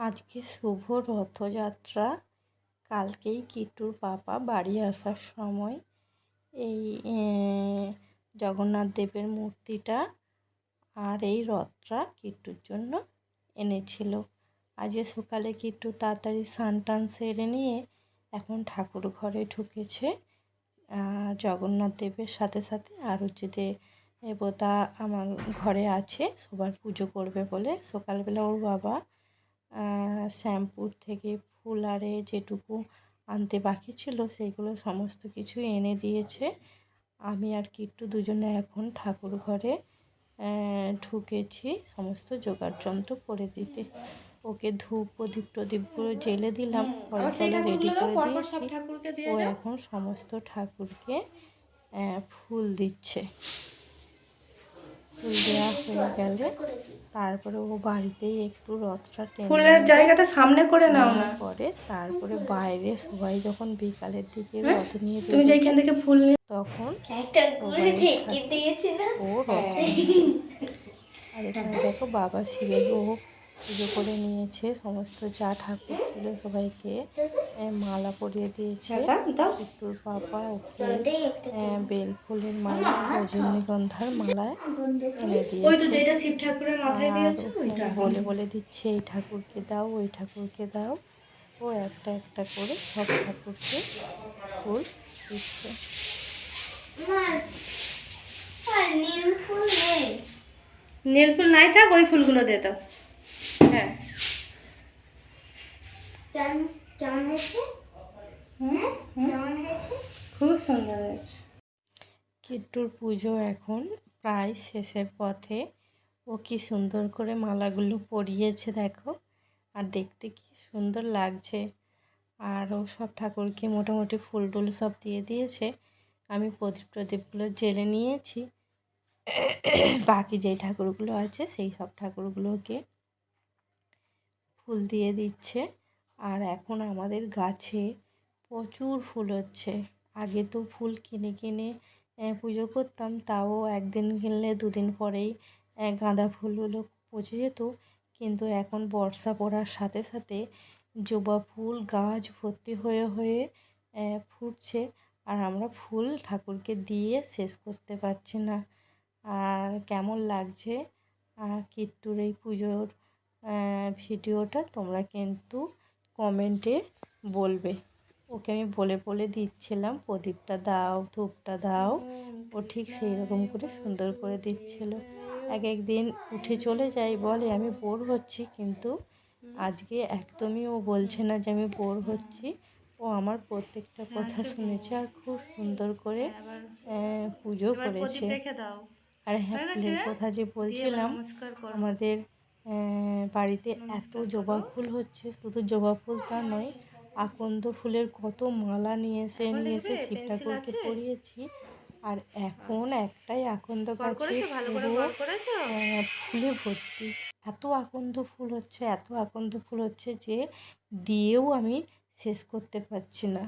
আজকে শুভ রথযাত্রা। কালকেই কিট্টুর পাপা বাড়ি আসার সময় এই জগন্নাথ দেবের মূর্তিটা আর এই রথটা কিট্টুর জন্য এনেছিল। আজকে সকালে কিট্টু তাড়াতাড়ি স্নান টান সেরে নিয়ে এখন ঠাকুর ঘরে ঢুকেছে। জগন্নাথ দেবের সাথে সাথে আর হচ্ছে দেবতা আমার ঘরে আছে, সবার পুজো করবে বলে। সকালবেলা ওর বাবা শ্যাম্পুর থেকে ফুল আরে যেটুকু আনতে বাকি ছিল সেইগুলো সমস্ত কিছু এনে দিয়েছে। আমি আর কিট্টু দুজনে এখন ঠাকুর ঘরে ঢুকেছি। সমস্ত জোগাড় যন্ত্র করে দিতে। ওকে ধূপ প্রদীপ প্রদীপগুলো জেলে দিলাম ফলগুলো রেডি করে দিয়েছি। ও এখন সমস্ত ঠাকুরকে ফুল দিচ্ছে। ফুল দেওয়া হয়ে গেলে তারপরে ও বাড়িতেই একটু রথটা টেনে ফুলের জায়গাটা সামনে করে নাও না পরে তারপরে বাইরে সবাই যখন বিকালের দিকে হ্যাঁ? রথ নিয়ে তুমি যেখান থেকে ফুল নিয়ে তখন ও রথ হ্যাঁ। আর এখানে দেখো বাবা শিবেরও পুজো করে নিয়েছে সমস্ত যা ঠাকুর ছিল সবাইকে মালা পরিয়ে দিয়েছে। দাদা একটুর পাপা ওকে বেল ফুলের মালা রজনীগন্ধার মালায় এনে দিয়েছে। বলে বলে দিচ্ছে এই ঠাকুরকে দাও ওই ঠাকুরকে দাও। ও একটা একটা করে সব ঠাকুরকে ফুল দিচ্ছে। নীল ফুল নেই। নীল ফুল নাই থাক ওই ফুলগুলো দিয়ে দাও হ্যাঁ। কেমন কেমন হয়েছে? হ্যাঁ কেমন হয়েছে? খুব সুন্দর হয়েছে। কিট্টুর পুজো এখন প্রায় শেষের পথে। ও কি সুন্দর করে মালাগুলো পরিয়েছে দেখো। আর দেখতে কি সুন্দর লাগছে। আর ও সব ঠাকুরকে মোটামুটি ফুল টুল সব দিয়ে দিয়েছে। আমি প্রদীপ প্রদীপগুলো জেলে নিয়েছি। বাকি যেই ঠাকুরগুলো আছে সেই সব ঠাকুরগুলোকে ফুল দিয়ে দিচ্ছে। আর এখন আমাদের গাছে প্রচুর ফুল হচ্ছে। আগে তো ফুল কিনে কিনে পুজো করতাম, তাও একদিন কিনলে দুদিন পরেই গাঁদা ফুলগুলো পচে যেত। কিন্তু এখন বর্ষা পড়ার সাথে সাথে জবা ফুল, গাছ ভর্তি হয়ে হয়ে ফুটছে। আর আমরা ফুল ঠাকুরকে দিয়ে শেষ করতে পারছি না। আর কেমন লাগছে? কিট্টুর এই পুজোর ভিডিওটা তোমরা কিন্তু কমেন্টে বলবে। ওকে আমি বলে বলে দিচ্ছিলাম প্রদীপটা দাও ধূপটা দাও। ও ঠিক সেই রকম করে সুন্দর করে দিচ্ছিল। এক একদিন উঠে চলে যাই বলে আমি বোর হচ্ছি কিন্তু আজকে একদমই ও বলছে না যে আমি বোর হচ্ছি। ও আমার প্রত্যেকটা কথা শুনেছে আর খুব সুন্দর করে পুজো করেছে। আর হ্যাঁ কথা যে বলছিলাম আমাদের বাড়িতে এত জবা ফুল হচ্ছে শুধু জবা ফুল তা নয় আকন্দ ফুলের কত মালা নিয়ে এসে নিয়ে এসে শিব ঠাকুরকে পরিয়েছি। আর এখন একটাই আকন্দ গাছে ফুলে ভর্তি। এত আকন্দ ফুল হচ্ছে এত আকন্দ ফুল হচ্ছে যে দিয়েও আমি শেষ করতে পারছি না।